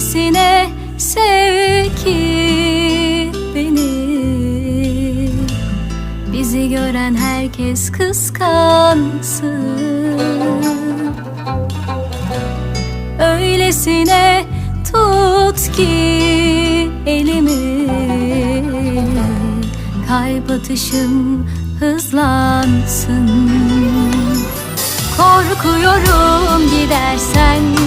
Öylesine sev ki beni. Bizi gören herkes kıskansın. Öylesine tut ki elimi. Kalp atışım hızlansın. Korkuyorum gidersen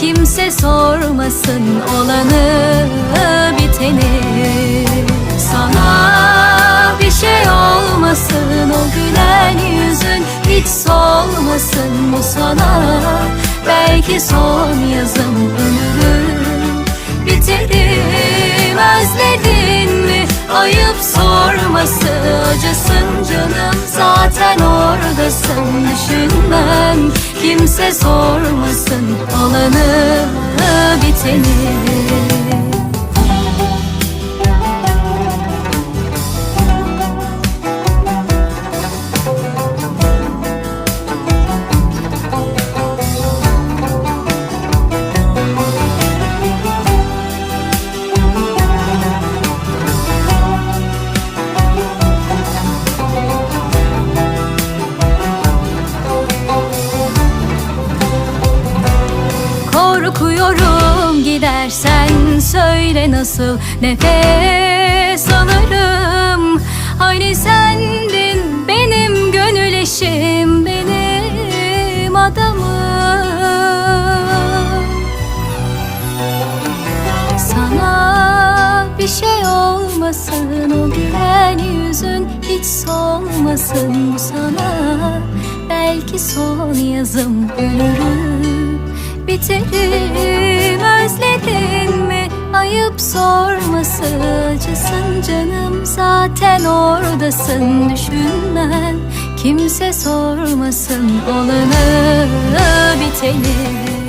kimse sormasın olanı biteni. Sana bir şey olmasın o gülen yüzün hiç solmasın. Bu sana belki son yazım ölürüm biterim acısın canım zaten oradasın. Düşünmem kimse sormasın olanı biteni Korkuyorum. Gidersen söyle nasıl nefes alırım. Hani sendin benim gönül eşim benim adamım. Sana bir şey olmasın o gülen yüzün hiç solmasın. Sana Belki son yazım ölürüm biterim özledin mi? Ayıp sorması acısın canım. Zaten oradasın. Düşünmem kimse sormasın. Olanı biteni